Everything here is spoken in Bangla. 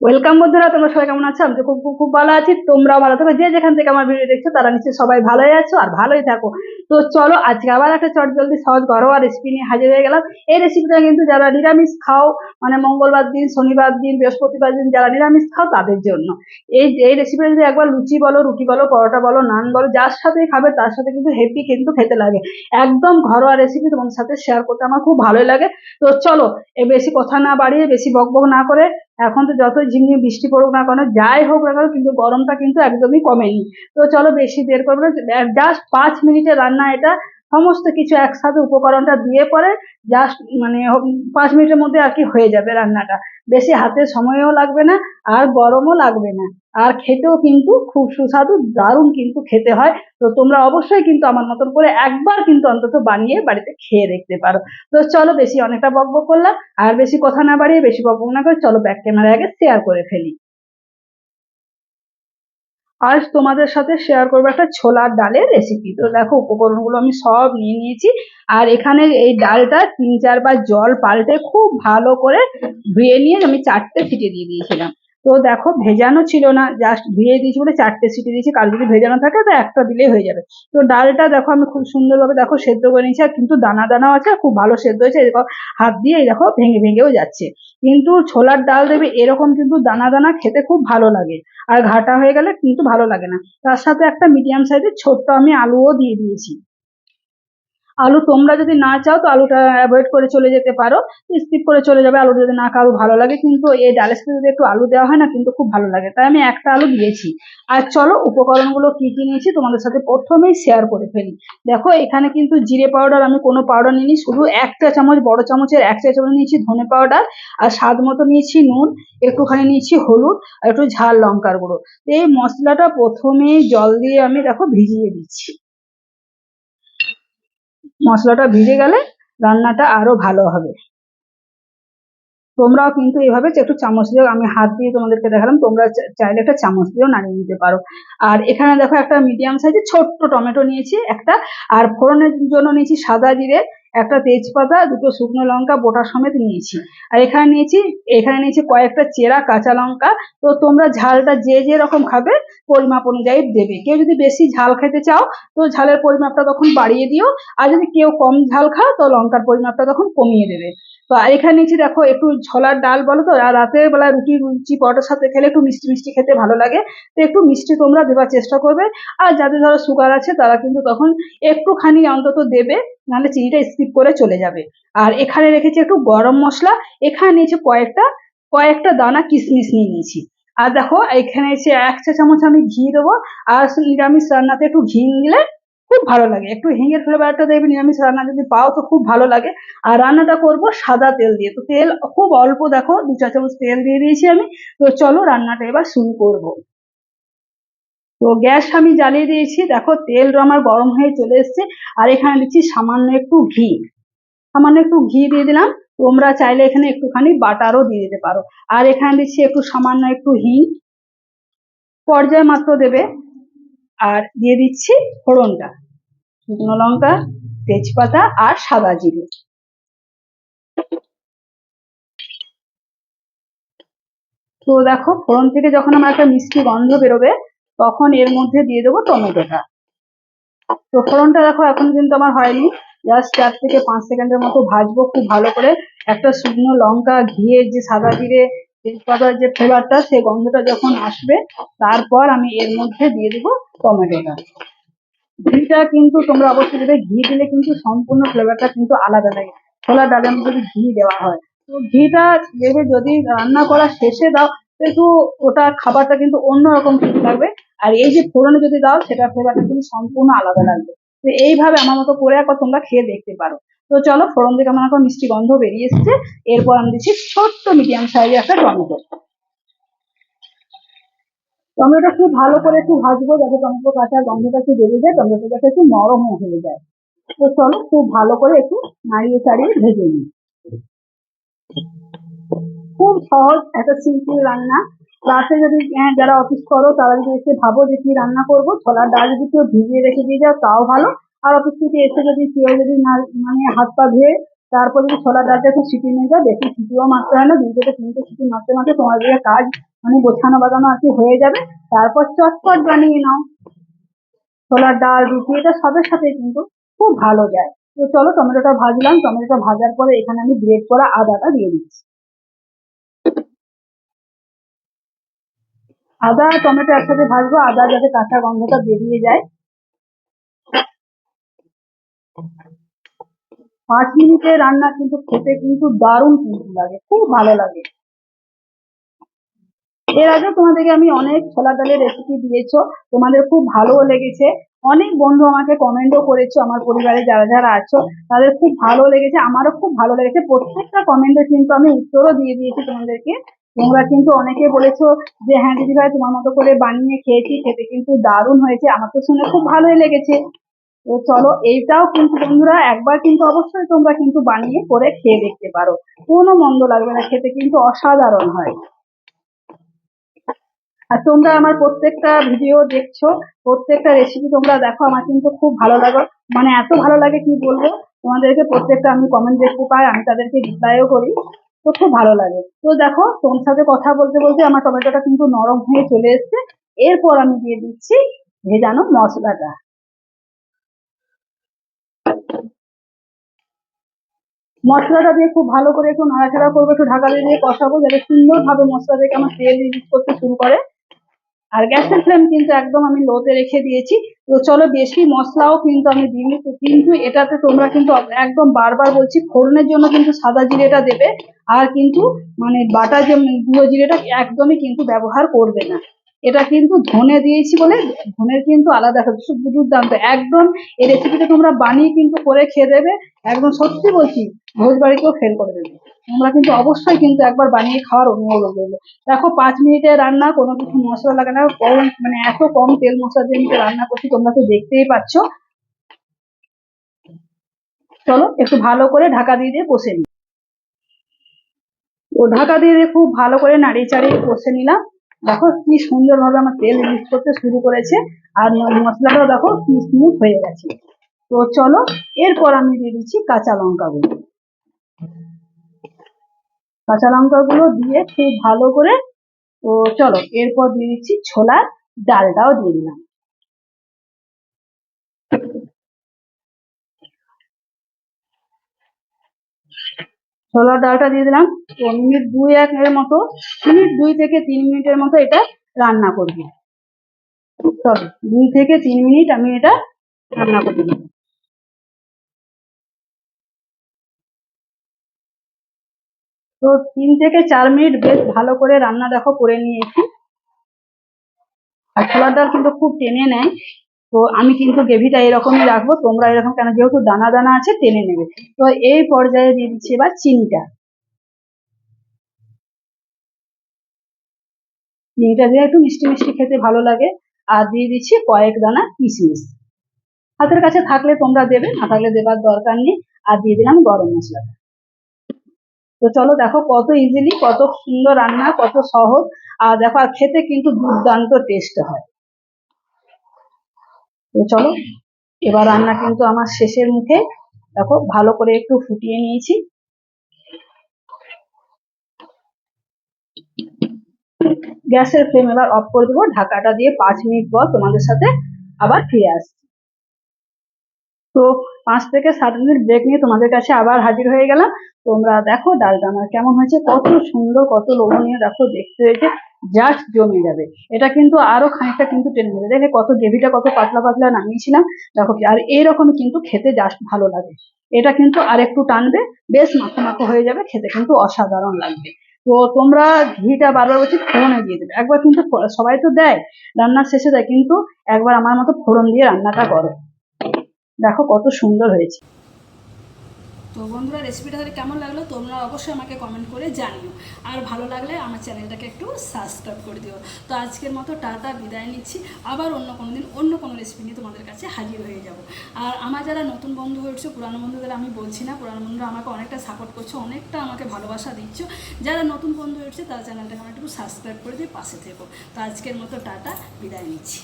ওয়েলকাম বন্ধুরা, তোমরা সবাই কেমন আছো? আমি তো খুব খুব ভালো আছি। তোমরাও ভালো থাকো। যে যেখান থেকে আমার ভিডিও দেখছ, তারা নিশ্চয়ই সবাই ভালোই আছো আর ভালোই থাকো। তো চলো, আজকে আবার একটা চট জলদি সহজ ঘরোয়া রেসিপি নিয়ে হাজির হয়ে গেলাম। এই রেসিপিটা কিন্তু যারা নিরামিষ খাও মানে মঙ্গলবার দিন, শনিবার দিন, বৃহস্পতিবার দিন যারা নিরামিষ খাও, তাদের জন্য। এই এই রেসিপিটা যদি একবার লুচি বলো, রুটি বলো, পরোটা বলো, নান বলো, যার সাথে খাবে, তার সাথে কিন্তু হেভি কিন্তু খেতে লাগে। একদম ঘরোয়া রেসিপি তোমাদের সাথে শেয়ার করতে আমার খুব ভালোই লাগে। তো চলো, এ বেশি কথা না বাড়িয়ে, বেশি বক বক না করে এখন তো যত ঝিমঝিম বৃষ্টি পড়ুক না কেন, যাই হোক না কেন, কিন্তু গরমটা কিন্তু একদমই কমেনি। তো চলো বেশি দেরি করব না জাস্ট পাঁচ মিনিটে রান্না এটা। সমস্ত কিছু একসাথে উপকরণটা দিয়ে পরে জাস্ট মানে পাঁচ মিনিটের মধ্যে আর কি হয়ে যাবে রান্নাটা। বেশি হাতে সময়ও লাগবে না, আর গরমও লাগবে না। আর খেতেও কিন্তু খুব সুস্বাদু, দারুণ কিন্তু খেতে হয়। তো তোমরা অবশ্যই কিন্তু আমার মতন করে একবার কিন্তু অন্তত বানিয়ে বাড়িতে খেয়ে দেখতে পারো। তো চলো বেশি অনেকটা বক বক করলাম, আর বেশি কথা না বাড়িয়ে বেশি বক বক না করে চলো ব্যাক ক্যামেরা আগে শেয়ার করে ফেলি। আজ তোমাদের সাথে শেয়ার করব একটা ছোলার ডালের রেসিপি তো দেখো, উপকরণগুলো আমি সব নিয়ে নিয়েছি। আর এখানে এই ডালটা তিন চারবার জল পাল্টে খুব ভালো করে ধুয়ে নিয়ে আমি চারটে ফিটে দিয়ে দিয়েছিলাম। তো দেখো ভেজানো ছিল না জাস্ট ধুয়ে দিয়েছি বলে চারটে সিটি দিয়েছি, কাল যদি ভেজানো থাকে তো একটা দিলেই হয়ে যাবে। তো ডালটা দেখো আমি খুব সুন্দরভাবে দেখো সেদ্ধ করে নিয়েছি, আর কিন্তু দানা দানাও আছে খুব ভালো সেদ্ধ হয়েছে দেখো হাত দিয়ে দেখো ভেঙে ভেঙেও যাচ্ছে। কিন্তু ছোলার ডাল দেবে এরকম কিন্তু দানা দানা খেতে খুব ভালো লাগে, আর ঘাটা হয়ে গেলে কিন্তু ভালো লাগে না। তার সাথে একটা মিডিয়াম সাইজের ছোট্ট আমি আলুও দিয়ে দিয়েছি। আলু তোমরা যদি না চাও তো আলুটা অ্যাভয়েড করে চলে যেতে পারো। স্কিপ করে চলে যাবে, আলুটা যদি না খাও ভালো লাগে। কিন্তু এই ডালের সাথে যদি একটু আলু দেওয়া হয় না, কিন্তু খুব ভালো লাগে। তাই আমি একটা আলু দিয়েছি। আর চলো, উপকরণগুলো কি কি নিয়েছি তোমাদের সাথে প্রথমেই শেয়ার করে ফেলি। দেখো, এখানে কিন্তু জিরে পাউডার আমি কোনো পাউডার নিইনি, শুধু একটা চামচ, বড় চামচের এক চা চামচ নিয়েছি ধনে পাউডার আর স্বাদ মতো নিয়েছি নুন, একটুখানি নিয়েছি হলুদ, আর একটু ঝাল লঙ্কার গুঁড়ো। এই মশলাটা প্রথমেই জল দিয়ে আমি, দেখো, ভিজিয়ে দিচ্ছি। মশলাটা ভিজে গেলে রান্নাটা আরও ভালো হবে। তোমরাও কিন্তু এভাবে একটু চামচ দিয়ে আমি হাত দিয়ে তোমাদেরকে দেখালাম, তোমরা চাইলে একটা চামচ দিয়েও নাড়িয়ে নিতে পারো। আর এখানে দেখো একটা মিডিয়াম সাইজের ছোট্ট টমেটো নিয়েছি একটা, আর ফোড়নের জন্য নিয়েছি সাদা জিরে একটা তেজপাতা, দুটো শুকনো লঙ্কা বোটা সমেত নিয়েছি। আর এখানে নিয়েছি এখানে নিয়েছি কয়েকটা চেরা কাঁচা লঙ্কা। তো তোমরা ঝালটা যে যে রকম খাবে, পরিমাপ অনুযায়ী দেবে। কেউ যদি বেশি ঝাল খেতে চাও, তো ঝালের পরিমাপটা তখন বাড়িয়ে দিও। আর যদি কেউ কম ঝাল খাও, তো লঙ্কার পরিমাপটা তখন কমিয়ে দেবে। তো আর এখানে নিচে দেখো একটু ছোলার ডাল বলো তো, আর রাতের বেলা রুটি লুচি পরোটার সাথে খেলে একটু মিষ্টি মিষ্টি খেতে ভালো লাগে। তো একটু মিষ্টি তোমরা দেওয়ার চেষ্টা করবে। আর যাদের ধরো সুগার আছে, তারা কিন্তু তখন একটুখানি অন্তত দেবে, নাহলে চিনিটা স্কিপ করে চলে যাবে। আর এখানে রেখেছি একটু গরম মশলা। এখানে নিয়েছি কয়েকটা কয়েকটা দানা কিশমিশ নিয়ে নিয়েছি। আর দেখো, এখানে এসে এক চা চামচ আমি ঘি দেবো। আর নিরামিষ রান্নাতে একটু ঘি নিলে খুব ভালো লাগে। একটু হিঙের ফ্লেভারটা দেবে, নিরামিষ রান্না যদি পাও তো খুব ভালো লাগে। আর রান্নাটা করব সাদা তেল দিয়ে। তো তেল খুব অল্প দেখো, দু চা চামচ তেল দিয়ে দিয়েছি আমি। তো চলো রান্নাটা এবার শুরু করব। তো গ্যাস আমি জ্বালিয়ে দিয়েছি। দেখো তেল আমার গরম হয়ে চলে এসেছে। আর এখানে দিচ্ছি সামান্য একটু ঘি। সামান্য একটু ঘি দিয়ে দিলাম। তোমরা চাইলে এখানে একটুখানি বাটারও দিয়ে দিতে পারো। আর এখানে দিচ্ছি একটু সামান্য একটু হিং। পর্যায় মাত্র দেবে। আর দিয়ে দিচ্ছি ফোড়নটা। শুকনো লঙ্কা, তেজপাতা আর সাদা জিরে। তো দেখো, ফোড়ন থেকে যখন আমার একটা মিষ্টি গন্ধ বেরোবে, তখন এর মধ্যে দিয়ে দেবো টমেটোটা। তো ফোড়নটা দেখো, এখন কিন্তু আমার হয়নি। জাস্ট চার থেকে পাঁচ সেকেন্ডের মতো ভাজবো খুব ভালো করে। একটা শুকনো লঙ্কা, ঘিয়ের যে সাদা জিরে তেজপাতার যে ফ্লেভারটা সেই গন্ধটা যখন আসবে, তারপর আমি এর মধ্যে দিয়ে দেবো টমেটোটা। ঘিটা কিন্তু তোমরা অবশ্যই দেবে। ঘি দিলে কিন্তু সম্পূর্ণ ফ্লেভারটা কিন্তু আলাদা লাগে। ছোলা ডালের মধ্যে যদি ঘি দেওয়া হয়, তো ঘিটা দেবে যদি রান্না করা শেষে দাও একটু ওটা খাবারটা কিন্তু অন্যরকম কিছু লাগবে। আর এই যে ফোড়নে যদি দাও, সেটা ফ্লেভারটা কিন্তু সম্পূর্ণ আলাদা লাগবে। তো এইভাবে আমার মতো করে একবার তোমরা খেয়ে দেখতে পারো। তো চলো ফোড়ন থেকে আমার এখন মিষ্টি গন্ধ বেরিয়ে এসছে। এরপর আমি দিচ্ছি ছোট্ট মিডিয়াম সাইজের একটা টমেটো। টমেটো খুব ভালো করে একটু ভাজবো যাতে টমেটো কাঁচা গন্ধটা একটু বেরিয়ে যায় টমেটো যাতে একটু নরম হয়ে যায়। তো চলো খুব ভালো করে একটু নাড়িয়ে চাড়িয়ে ভেজে নিই। খুব সহজ একটা সিম্পল রান্না। রাতে যদি আহ, যারা অফিস করো তারা যদি এসে ভাবো যে কি রান্না করব ছোলার ডাল যদি কেউ ভিজিয়ে রেখে দিয়ে যাও তাও ভালো। আর অফিস থেকে এসে যদি কেউ যদি না মানে হাত পা ধুয়ে তারপর যদি ছোলার ডালটা একটু সিটি নিয়ে যায়, বেশি সিটিও মারতে হয় না। দুই থেকে তিনটে সিটি মারতে মারতে তোমার দিকে কাজ মানে গোছানো বাজানো আর কি হয়ে যাবে। তারপর চটপট বানিয়ে নাও। ছোলার ডাল, রুটি, এটা সবের সাথে কিন্তু খুব ভালো যায়। তো চলো টমেটোটা ভাজলাম। টমেটোটা ভাজার পরে এখানে আমি গ্রেট করা আদাটা দিয়ে দিচ্ছি। আদা, টমেটো একসাথে ভাজবো। আদা যাতে কাঁচা গন্ধটা বেরিয়ে যায়। পাঁচ মিনিটের রান্না কিন্তু খেতে কিন্তু দারুণ কিন্তু লাগে, খুব ভালো লাগে। এর আগে তোমাদেরকে আমি অনেক ছোলা ডালের রেসিপি দিয়েছ, তোমাদের খুব ভালোও লেগেছে। অনেক বন্ধু আমাকে কমেন্টও করেছ, আমার পরিবারে যারা যারা আছো, তাদের খুব ভালো লেগেছে, আমারও খুব ভালো লেগেছে। প্রত্যেকটা কমেন্টে কিন্তু আমি উত্তরও দিয়ে দিয়েছি তোমাদেরকে। তোমরা কিন্তু অনেকে বলেছ যে হ্যাঁ দিদি ভাই তোমার মতো করে বানিয়ে খেয়েছি, খেতে কিন্তু দারুণ হয়েছে, আমার তো শুনে খুব ভালোই লেগেছে। তো চলো, এইটাও কিন্তু বন্ধুরা, একবার কিন্তু অবশ্যই তোমরা কিন্তু বানিয়ে করে খেয়ে দেখতে পারো। কোনো মন্দ লাগবে না, খেতে কিন্তু অসাধারণ হয়। আর তোমরা আমার প্রত্যেকটা ভিডিও দেখছ, প্রত্যেকটা রেসিপি তোমরা দেখো, আমার কিন্তু খুব ভালো লাগে। মানে এত ভালো লাগে কি বলব? তোমাদেরকে প্রত্যেকটা আমি কমেন্ট দেখতে পাই, আমি তাদেরকে রিপ্লাইও করি, তো খুব ভালো লাগে। তো দেখো, তোমার সাথে কথা বলতে বলতে আমার টমেটোটা কিন্তু নরম হয়ে চলে এসেছে। এরপর আমি দিয়ে দিচ্ছি ভেজানো মশলাটা। মশলাটা দিয়ে খুব ভালো করে একটু নাড়াচাড়া করব, একটু ঢাকা দিয়ে কষাবো, যাতে সুন্দরভাবে মশলা থেকে আমার তেল রিলিজ করতে শুরু করে। আর গ্যাসের ফ্লেম কিন্তু একদম আমি লোতে রেখে দিয়েছি। তো চলো বেশি মশলাও কিন্তু আমি দিইনি তো কিন্তু এটাতে তোমরা কিন্তু একদম বারবার বলছি, ফোড়নের জন্য কিন্তু সাদা জিরেটা দেবে। আর কিন্তু মানে বাটা যে গুঁড়ো জিরেটা একদমই কিন্তু ব্যবহার করবে না। এটা কিন্তু ধনে দিয়েছি বলে, ধনের কিন্তু আলাদা সু- দুর্দান্ত একদম এই রেসিপিটা তোমরা বানিয়ে কিন্তু করে খেয়ে দেবে, একদম সত্যি বলছি ভোজ বাড়িতেও ফেল করে দেবে। তোমরা কিন্তু অবশ্যই কিন্তু একবার বানিয়ে খাওয়ার অনুভব রইল। দেখো, পাঁচ মিনিটে রান্না, কোনো কিছু মশলা লাগে না, কম মানে এত কম তেল মশলা দিয়ে রান্না করছি, তোমরা তো দেখতেই পাচ্ছ। চলো, একটু ভালো করে ঢাকা দিয়ে দিয়ে কষে নিই। ও ঢাকা দিয়ে দিয়ে খুব ভালো করে নাড়িয়ে চাড়িয়ে কষে নিলাম। দেখো কি সুন্দর ভাবে আমার তেল রিলিজ করতে শুরু করেছে। আর মশলাটাও দেখো কি স্মুথ হয়ে গেছে। তো চলো, এরপর আমি দিয়ে দিচ্ছি কাঁচা লঙ্কাগুলো। কাঁচা লঙ্কাগুলো দিয়ে খুব ভালো করে, তো চলো, এরপর দিয়ে দিচ্ছি ছোলার ডালটাও দিয়ে দিলাম। ছোলার ডালটা দিয়ে দিলাম। মিনিট দুই এক এর মতো মিনিট দুই থেকে তিন মিনিটের মতো এটা রান্না করবি। দুই থেকে তিন মিনিট আমি এটা রান্না করে নেব। তো তিন থেকে চার মিনিট বেশ ভালো করে রান্না দেখো করে নিয়েছি। আর ছোলার ডাল কিন্তু খুব টেনে নেয়। তো আমি কিন্তু গ্রেভিটা এরকমই রাখব, তোমরা এরকম কেন, যেহেতু দানা দানা আছে, টেনে নেবে। তো এই পর্যায়ে দিয়ে দিচ্ছি এবার চিনিটা। চিনিটা দিয়ে একটু মিষ্টি মিষ্টি খেতে ভালো লাগে। আর দিয়ে দিচ্ছি কয়েক দানা কিশমিশ হাতের কাছে থাকলে তোমরা দেবে, না থাকলে দেবার দরকার নেই। আর দিয়ে দিলাম গরম মশলাটা তো চলো দেখো কত ইজিলি কত সুন্দর রান্না, কত সহজ। আর দেখো, আর খেতে কিন্তু দুর্দান্ত টেস্ট হয়। চলো, এবার রান্না কিন্তু আমার শেষের মুখে। দেখো, ভালো করে একটু ফুটিয়ে নিয়েছি। গ্যাসের ফ্লেম এবার অফ করে দেবো। ঢাকাটা দিয়ে পাঁচ মিনিট পর তোমাদের সাথে আবার ফিরে আসছি। তো পাঁচ থেকে সাত মিনিট ব্রেক নিয়ে তোমাদের কাছে আবার হাজির হয়ে গেলাম। তোমরা দেখো ডালটা আমার কেমন হয়েছে? কত সুন্দর, কত লোভনীয়। দেখো, দেখতে হয়েছে জাস্ট জমে যাবে। এটা কিন্তু আরও খানিকটা কিন্তু টেনে নেবে। দেখে কত গ্রেভিটা কত পাতলা পাতলা নামিয়েছিলাম। দেখো আর এইরকমই কিন্তু খেতে জাস্ট ভালো লাগে। এটা কিন্তু আর একটু টানবে, বেশ মাখো মাখো হয়ে যাবে, খেতে কিন্তু অসাধারণ লাগবে। তো তোমরা ঘিটা বারবার বলছি, ফোড়নে দিয়ে দেবে। একবার কিন্তু সবাই তো দেয় রান্নার শেষে দেয়, কিন্তু একবার আমার মতো ফোড়ন দিয়ে রান্নাটা করো। দেখো কত সুন্দর হয়েছে। তো বন্ধুরা রেসিপিটা তাহলে কেমন লাগল তোমরা অবশ্যই আমাকে কমেন্ট করে জানিও। আর ভালো লাগলে আমার চ্যানেলটাকে একটু সাবস্ক্রাইব করে দিও। তো আজকের মতো টাটা, বিদায় নিচ্ছি। আবার অন্য কোনো দিন অন্য কোনো রেসিপি নিয়ে তোমাদের কাছে হাজির হয়ে যাব। আর আমার যারা নতুন বন্ধু হয়ে হয়েছে, পুরানো বন্ধুদের আমি বলছি না, পুরানো বন্ধুরা আমাকে অনেকটা সাপোর্ট করছ, অনেকটা আমাকে ভালোবাসা দিচ্ছ। যারা নতুন বন্ধু হয়েছে, তারা চ্যানেলটাকে আমার একটু সাবস্ক্রাইব করে দিয়ে পাশে থেকো। তো আজকের মতো টাটা, বিদায় নিচ্ছি।